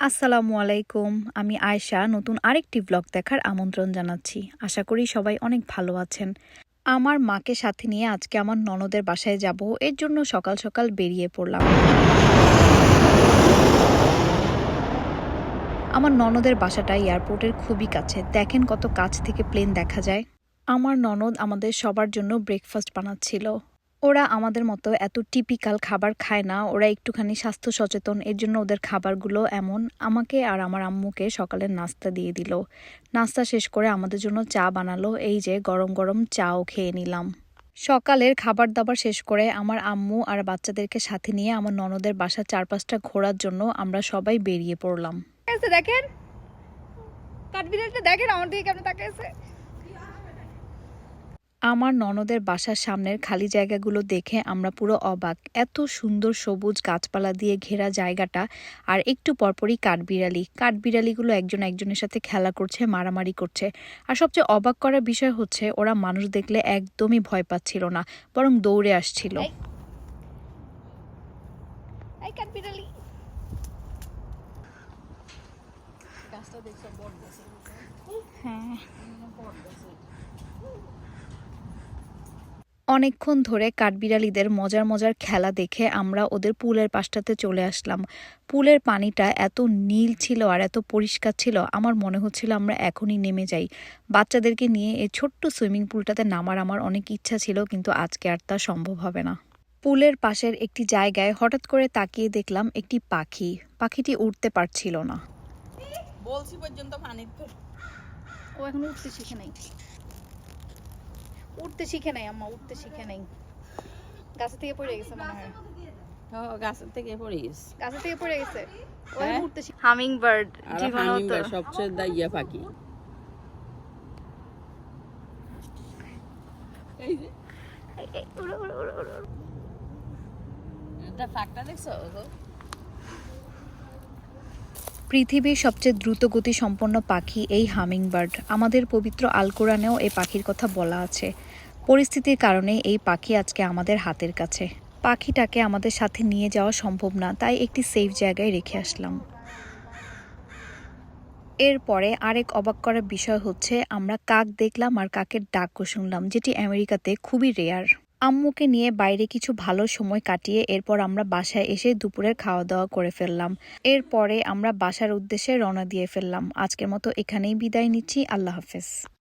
আসসালামু আলাইকুম। আমি আয়শা, নতুন আরেকটি ব্লগ দেখার আমন্ত্রণ জানাচ্ছি। আশা করি সবাই অনেক ভালো আছেন। আমার মাকে সাথে নিয়ে আজকে আমার ননদের বাসায় যাব। এর জন্য সকাল সকাল বেরিয়ে পড়লাম। আমার ননদের বাসাটা এয়ারপোর্টের খুবই কাছে। দেখেন কত কাছ থেকে প্লেন দেখা যায়। আমার ননদ আমাদের সবার জন্য ব্রেকফাস্ট বানাচ্ছিল। ওরা আমাদের মতো এত টিপিক্যাল খাবার খায় না, ওরা একটুখানি স্বাস্থ্য সচেতন, এর জন্য ওদের খাবারগুলো এমন। আমাকে আর আমার আম্মুকে সকালের নাস্তা দিয়ে দিল। নাস্তা শেষ করে আমাদের জন্য চা বানালো। এই যে গরম গরম চাও খেয়ে নিলাম। সকালের খাবার দাবার শেষ করে আমার আম্মু আর বাচ্চাদেরকে সাথে নিয়ে আমার ননদের বাসার চারপাশটা ঘোরার জন্য আমরা সবাই বেরিয়ে পড়লাম। দেখেন। দেখেন, আমার দিকে কেমন তাকাইছে। আমার ননদের বাসার সামনের খালি জায়গাগুলো দেখে আমরা পুরো অবাক। এত সুন্দর সবুজ গাছপালা দিয়ে ঘেরা জায়গাটা আর একটু পরপরই কাঠবিড়ালি। কাঠবিড়ালিগুলো একজন একজনের সাথে খেলা করছে মারামারি করছে। আর সবচেয়ে অবাক করার বিষয় হচ্ছে ওরা মানুষ দেখলে একদমই ভয় পাচ্ছিল না বরং দৌড়ে আসছিল। কাঠবিড়ালি। অনেকক্ষণ ধরে কাঠবিড়ালিদের মজার মজার খেলা দেখে আমরা ওদের পুলের পাশটাতে চলে আসলাম। পুলের পানিটা এত নীল ছিল আর এত পরিষ্কার ছিল আমার মনে হচ্ছিল আমরা এখনই নেমে যাই। বাচ্চাদেরকে নিয়ে এই ছোট্ট সুইমিং পুলটাতে নামার আমার অনেক ইচ্ছা ছিল কিন্তু আজকে আর তা সম্ভব হবে না। পুলের পাশের একটি জায়গায় হঠাৎ করে তাকিয়ে দেখলাম একটি পাখি। পাখিটি উঠতে পারছিল না। বলছি পর্যন্ত পানিতে ও এখনও উঠতে শিখে নাই। উঠতে শিখে নাই আম্মা উঠতে শিখে নাই। গাছ থেকে পড়ে গেছে মনে হয়। গাছের থেকে পড়ে গেছে। গাছ থেকে পড়ে গেছে। ও? উঠতে শিখে হামিং বার্ড আর সবচেয়ে দাইয়া পাখি। এই যে। এটা ফাঁকটা দেখছ? পৃথিবীর সবচেয়ে দ্রুতগতি সম্পন্ন পাখি এই হামিংবার্ড। আমাদের পবিত্র আল কোরআনেও এই পাখির কথা বলা আছে। পরিস্থিতির কারণে এই পাখি আজকে আমাদের হাতের কাছে। পাখিটাকে আমাদের সাথে নিয়ে যাওয়া সম্ভব না, তাই একটি সেফ জায়গায় রেখে আসলাম। এরপরে আরেক অবাক করার বিষয় হচ্ছে, আমরা কাক দেখলাম আর কাকের ডাকও শুনলাম, যেটি আমেরিকাতে খুবই রেয়ার আম্মুকে নিয়ে বাইরে কিছু ভালো সময় কাটিয়ে এরপর আমরা বাসায় এসে দুপুরের খাওয়া দাওয়া করে ফেললাম। এরপরে আমরা বাসার উদ্দেশ্যে রওনা দিয়ে ফেললাম। আজকের মতো এখানেই বিদায় নিচ্ছি। আল্লাহ হাফেজ।